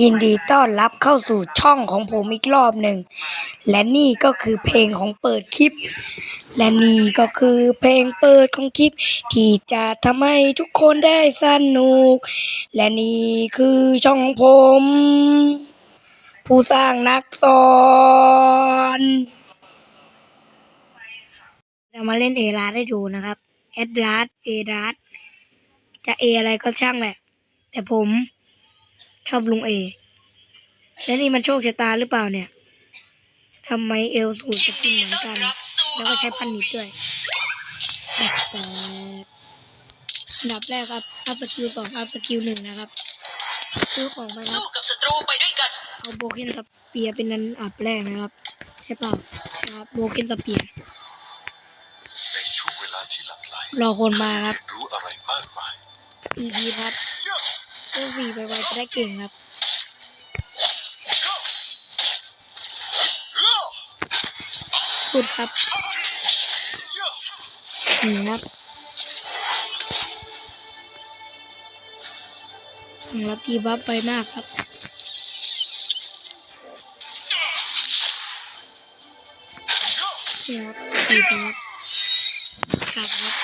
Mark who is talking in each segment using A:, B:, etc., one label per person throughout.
A: ยินดีต้อนรับเข้าสู่ช่องของผมอีกรอบหนึ่ง และนี่ก็คือเพลงของเปิดคลิป และนี่ก็คือเพลงเปิดของคลิป ที่จะทำให้ทุกคนได้สนุก และนี่คือช่องผม ผู้สร้างนักสอนเรามาเล่นเอราได้ดูนะครับ แอดลาสเอราสจะเออะไรก็ช่างแหละ แต่ผม ชอบลุงเอ และนี่มันโชคชะตาหรือเปล่าเนี่ยทำไมเอลสูตรจะกินเหมือนกัน แล้วก็ใช้พันนิดด้วยแบบแปลกอันดับแรกครับ อัพสกิลสองอัพสกิลหนึ่งนะครับซื้อของไปครับ
B: สู้กับศัตรูไปด้วยกัน
A: เอาโบเคนสเปียร์เป็นอันอับแรกนะครับ ใช่เปล่าครับโบเคนสเปียร์
C: ในช่วงเวลาที่หลับไหล
A: รอคนมาครับ
C: เรียนรู้อะไรมากมาย
A: อีพีครับ เพื่อวีไปไวจะได้เก่งครับสุดครับหนี่ครับของรับทีบัฟไปมากครับนี่ครับตีครับกลับครับ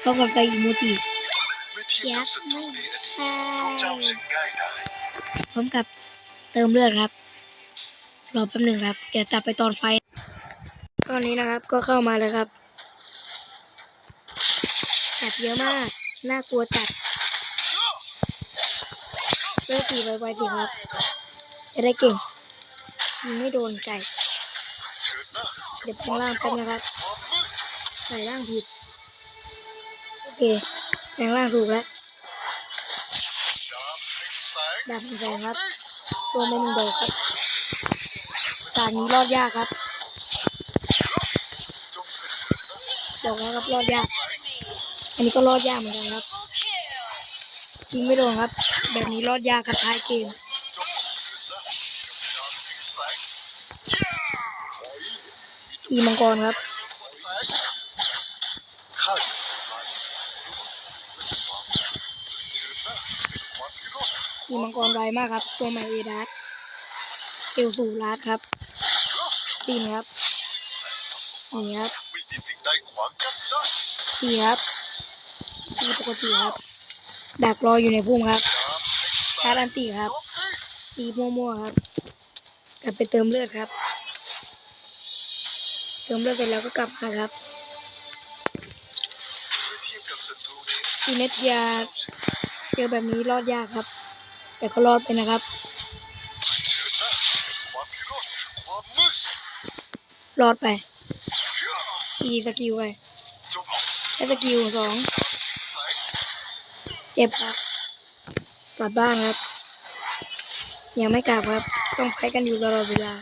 A: เขากับไฟอีโมจิ
C: ชียบกับศัตรูในอดีตพวกเจ้าสึกง่
A: พร้อมกับเติมเลือดครับ รอแป๊บหนึ่งครับ เดี๋ยวตัดไปตอนไฟ ตอนนี้นะครับก็เข้ามาแล้วครับแอบเยอะมาก น่ากลัวจัดเลือดตีไวๆสิครับ จะได้เก่งยิงไม่โดนไก่
C: เดี๋
A: ยวข้างล่างแป๊บนะครับใส่ล่างผิด โอเคแปลงล่างถูกแล้ว
C: ดาบแห่งแสง
A: ดงครับโดนไปหนึ่งดอกครับตานนี้รอดยากครับบอกแล้วครับรอดยาก อันนี้ก็รอดยากเหมือนกันครับยิงไม่โดนครับ แบบนี้รอดยากครับท้ายเกม
C: ปี
A: มังกรครับ งกรไวมากครับ ตัวใหม่เอดัสเอลสูรัสครับตีนครับนี่ครับ
C: ไม่มีสิ่งใดขวางกั้นได้
A: ตีครับตีปกติครับ ดักรออยู่ในพุ่มครับ
C: แชา
A: ร์อันตีครับตีมั่วๆครับ กลับไปเติมเลือดครับ เติมเลือดเสร็จแล้วก็กลับมาครับ
C: อเทียบกับศัตรูใน
A: เนตยาเจอแบบนี้รอดยากครับ แต่ก็รอดไปนะครับ
C: ร
A: อดไปตีสกิลไป
C: จง
A: ใช้สกิลสองเจ็บครับกลับบ้านครับ ยังไม่กลับครับ ต้องไปกันอยู่ตลอดเวลา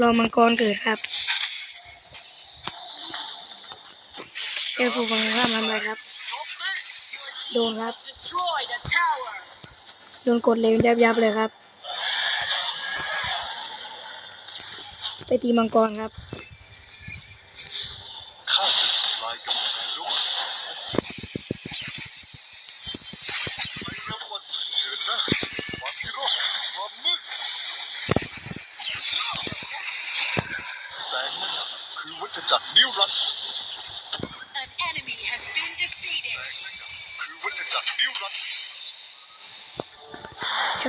A: รอมังกรเกิดครับเจ้าผู้ฟังข้ามทำอะไรครับ โดนครับ ดนกดเลยยับยับเลยครับ ไปตีมังกรครับ
C: แพงรั้วไม่รับวันเถิดนะความพิโรธความมืดแสงนั้นคือวัฏจักรนิรันดร์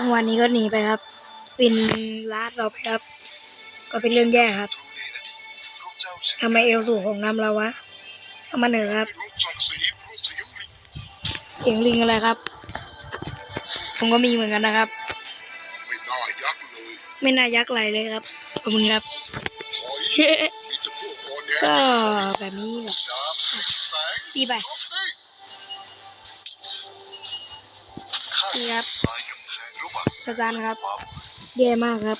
A: ช่วงวันนี้ก็หนีไปครับเป็นลาดเราไปครับ ก็เป็นเรื่องแย่ครับทำไมเอลสูงของนำเราวะช่างมันเถอครับ
C: เสียงลิง
A: อะไรครับ ผมก็มีเหมือนกันนะครับ
C: ไม่น่ายักษ์
A: ไหลเลยครับขอบคุณครับ
C: ก็แบ
A: บนี้แบบ
C: ดี
A: ไปตีครับ สตาร์ครับแย่มากครับ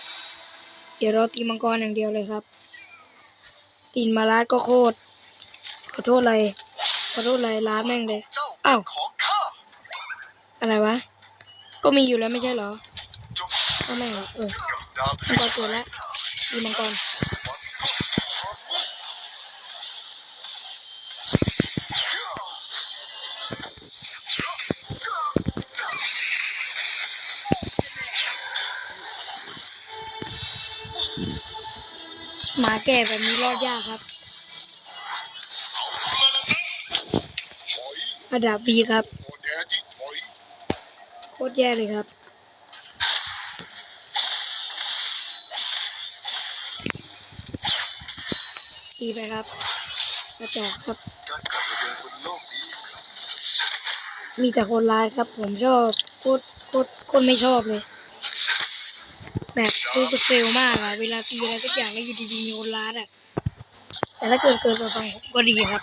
A: เดี๋ยวเราตีมังกรอย่างเดียวเลยครับตีนมาลาดก็โคตรขอโทษเลยขอโทษเลยลาดแม่งเลย
C: เอ้า
A: ว
C: ของข้า
A: อะไรวะ ก็มีอยู่แล้วไม่ใช่เหรอก็ไม่งเหรอเออมังกรตัวแล้วตีมังกร ก่แบบนี้รอดยากครับ
C: อย
A: ระดับบีครับโคตรแย่เลยครับตีไปครับกระจอกครับ
C: การกลับมาเดินบนโลกนี้อีกครั้ง
A: มีแต่คนร้ายครับ ผมชอบโคตรโคตรโคตรไม่ชอบเลย แบบรู้สึกเฟลมากอะเวลาตีอะไรสักอย่างแล้วอยู่ดีๆมีคนร้ายอะแต่ถ้าเกิดเกิดกับฟังผมก็ดีครับ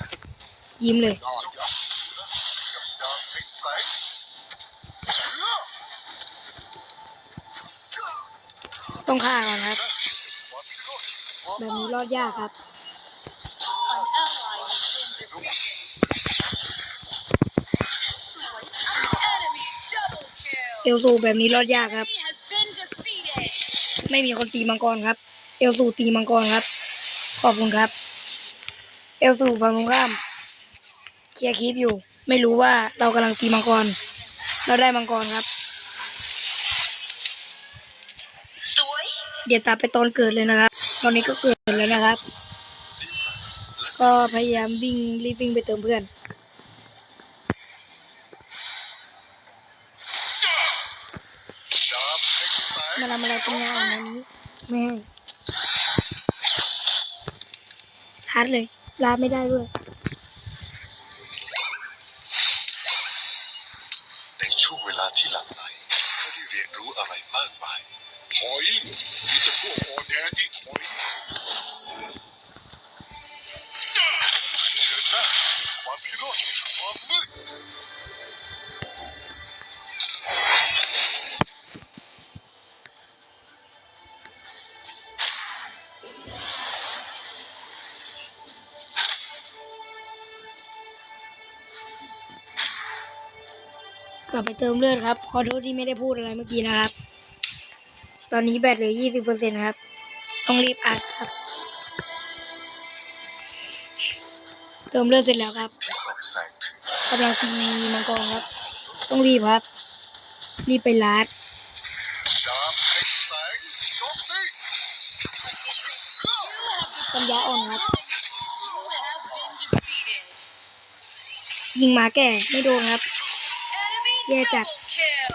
A: ยิ้มเลย ต้องฆ่าก่อนครับ แบบนี้รอดยากครับเอลซูแบบนี้รอดยากครับ ไม่มีคนตีมังกรครับ เอลซูตีมังกรครับ ขอบคุณครับ เอลซูฝั่งตรงข้าม เคลียร์คลิปอยู่ ไม่รู้ว่าเรากำลังตีมังกร เราได้มังกรครับ เดี๋ยวตามไปตอนเกิดเลยนะครับ ตอนนี้ก็เกิดแล้วนะครับ ก็พยายามวิ่งรีบวิ่งไปเติมเพื่อน
C: ดาบแห่งแสง
A: มาทำอะไรตรงงานอันนี้ไม่ให้ทัดเลยลาไม่ได้ด้วย
C: ในช่วงเวลาที่หลังไหลเขาได้เรียนรู้อะไรมากมายถอยมีแต่พวกอ่อนแอที่ถอยเดินหน้าความพิโรธความมืด
A: กลับไปเติมเลือดครับ ขอโทษที่ไม่ได้พูดอะไรเมื่อกี้นะครับ ตอนนี้แบตเหลือยี่สิบเปอร์เซ็นครับ ต้องรีบอัดครับ เติมเลือดเสร็จแล้วครับ
C: ที่ส่อง
A: กำลังตีมังกรครับ ต้องรีบครับ รีบไปลัด
C: ตี
A: ปัญญาอ่อนครับ ยิงหมาแก่ไม่โดนครับ
B: Enemy
A: Yeah,
B: double
A: Jack.
B: kill.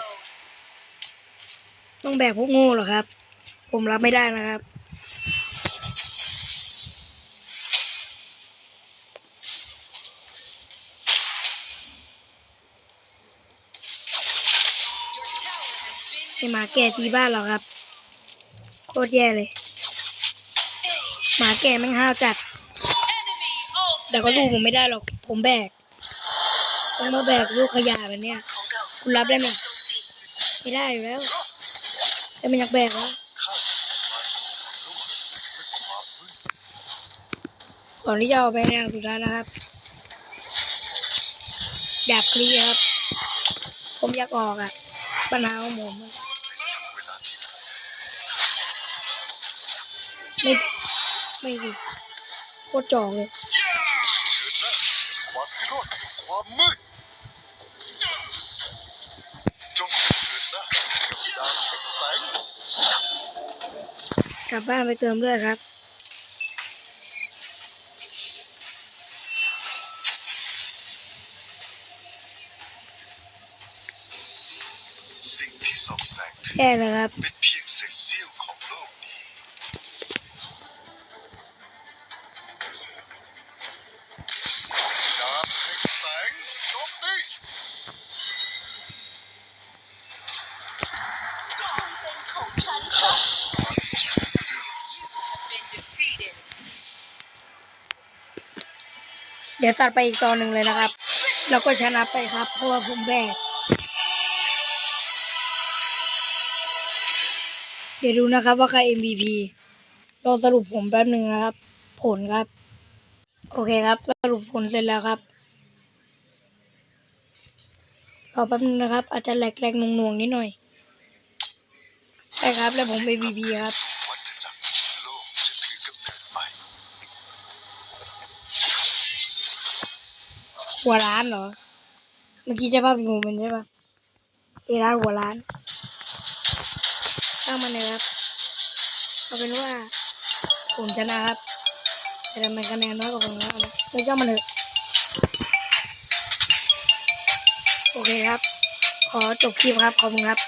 A: ต้องแบกพวกโง่เหรอครับ ผมรับไม่ได้นะครับ ไอหมาแก่ตีบ้านเราครับ โคตรแย่เลย หมาแก่แม่งห้าวจัด แต่ก็สู้
B: ultimate.
A: ผมไม่ได้หรอก ผมแบก ต้องมาแบกลูกขยะแบบเนี้ย คุณรับได้ไหมไม่ได้อยู่แล้วแต่มันอยากแบกแล้ว
C: ก่
A: อนที่จะเอาไปในทางสุดท้ายนะครับดาบคลีครับ ผมอยากออกอะปัญหาของผมอะ
C: ในช่วงเวลาที่
A: ไม่ไม่สิโคตรจองเลย
C: ความมืด งเดินหน้ากับดาบแห่งแสง
A: กลับบ้านไปเติมเลือดครับ
C: สิ่งที่ส่องแสงถึง
A: แย่เลยครับ
C: เป็นเพียงเศษเสี้ยวของ
A: เดี๋ยวตัดไปอีกตอนหนึ่งเลยนะครับ แล้วก็ชนะไปครับ เพราะว่าผมแบกเดี๋ยวดูนะครับว่าใคร MVP รอสรุปผมแป๊บหนึ่งนะครับ ผลครับ โอเคครับ สรุปผลเสร็จแล้วครับรอแป๊บนึงนะครับ อาจจะแหลกๆหน่วงๆนิดหน่อย ใช่ครับ แล้วผม MVP ครับ
C: หั
A: วร้านเหรอ เมื่อกี้จะภาพงูมเป็นใช่ปะเอร้านหัวร้านตั้งมันเลยครับ เอาเป็นว่า ผมชนะครับแต่ทำไมคะแนนน้อยกว่าผมนะเฮ้ยเจ้ามันเลอะโอเคครับ ขอจบคลิปครับ ขอบคุณครับ